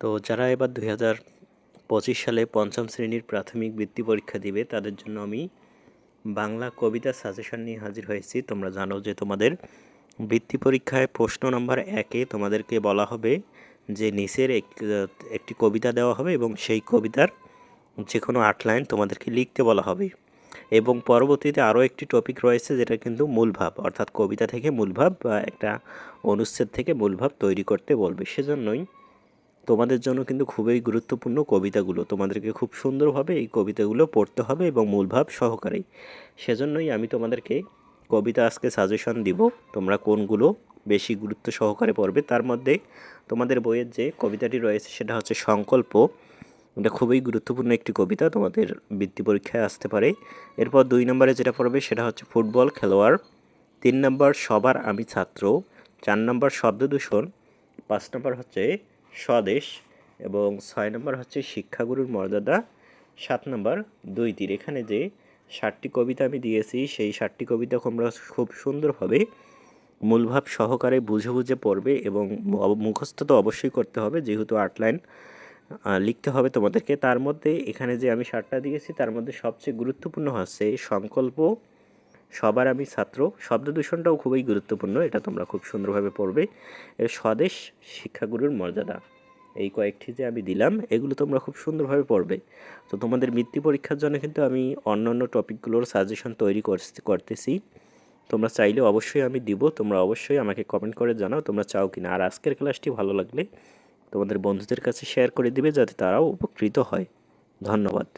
তো যারা এবার দুই হাজার পঁচিশ সালে পঞ্চম শ্রেণির প্রাথমিক বৃত্তি পরীক্ষা দিবে, তাদের জন্য আমি বাংলা কবিতা সাজেশন নিয়ে হাজির হয়েছি। তোমরা জানো যে তোমাদের বৃত্তি পরীক্ষায় প্রশ্ন নম্বর একে তোমাদেরকে বলা হবে যে নিচের এক- একটি কবিতা দেওয়া হবে এবং সেই কবিতার যে কোনো আট লাইন তোমাদেরকে লিখতে বলা হবে। এবং পরবর্তীতে আরও একটি টপিক রয়েছে যেটা কিন্তু মূলভাব, অর্থাৎ কবিতা থেকে মূলভাব বা একটা অনুচ্ছেদ থেকে মূলভাব তৈরি করতে বলবে। সেজন্যই তোমাদের জন্য কিন্তু খুবই গুরুত্বপূর্ণ কবিতাগুলো। তোমাদেরকে খুব সুন্দরভাবে এই কবিতাগুলো পড়তে হবে এবং মূলভাব সহকারে সেজন্যই আমি তোমাদেরকে কবিতা আজকে সাজেশন দিব, তোমরা কোনগুলো বেশি গুরুত্ব সহকারে পড়বে। তার মধ্যে তোমাদের বইয়ের যে কবিতাটি রয়েছে সেটা হচ্ছে সংকল্প। এটা খুবই গুরুত্বপূর্ণ একটি কবিতা, তোমাদের বৃত্তি পরীক্ষায় আসতে পারে। এরপর দুই নম্বরে যেটা পড়বে সেটা হচ্ছে ফুটবল খেলোয়াড়। তিন নম্বর সবার আমি ছাত্র, চার নম্বর শব্দ দূষণ, পাঁচ নম্বর হচ্ছে স্বদেশ এবং ছয় নম্বর হচ্ছে শিক্ষাগুরুর মর্যাদা, সাত নম্বর দুই তীর এখানে যে ষাটটি কবিতা আমি দিয়েছি, সেই ষাটটি কবিতা তোমরা খুব সুন্দরভাবে মূলভাব সহকারে বুঝে বুঝে পড়বে এবং মুখস্থ তো অবশ্যই করতে হবে, যেহেতু আট লাইন লিখতে হবে তোমাদেরকে। তার মধ্যে এখানে যে আমি ষাটটা দিয়েছি, তার মধ্যে সবচেয়ে গুরুত্বপূর্ণ হচ্ছে সংকল্প সবার আমি ছাত্র শব্দ দূষণটাও খুবই গুরুত্বপূর্ণ, এটা তোমরা খুব সুন্দরভাবে পড়বে। এর স্বদেশ শিক্ষাগুরুর মর্যাদা, এই কয়েকটি যে আমি দিলাম, এগুলো তোমরা খুব সুন্দরভাবে পড়বে। তো তোমাদের বৃত্তি পরীক্ষার জন্য কিন্তু আমি অন্য অন্য টপিকগুলোর সাজেশন তৈরি করতেছি। তোমরা চাইলে অবশ্যই আমি দিব, তোমরা অবশ্যই আমাকে কমেন্ট করে জানাও, তোমরা চাও কিনা। আর আজকের ক্লাসটি ভালো লাগলে তোমাদের বন্ধুদের কাছে শেয়ার করে দিবে, যাতে তারাও উপকৃত হয়। ধন্যবাদ।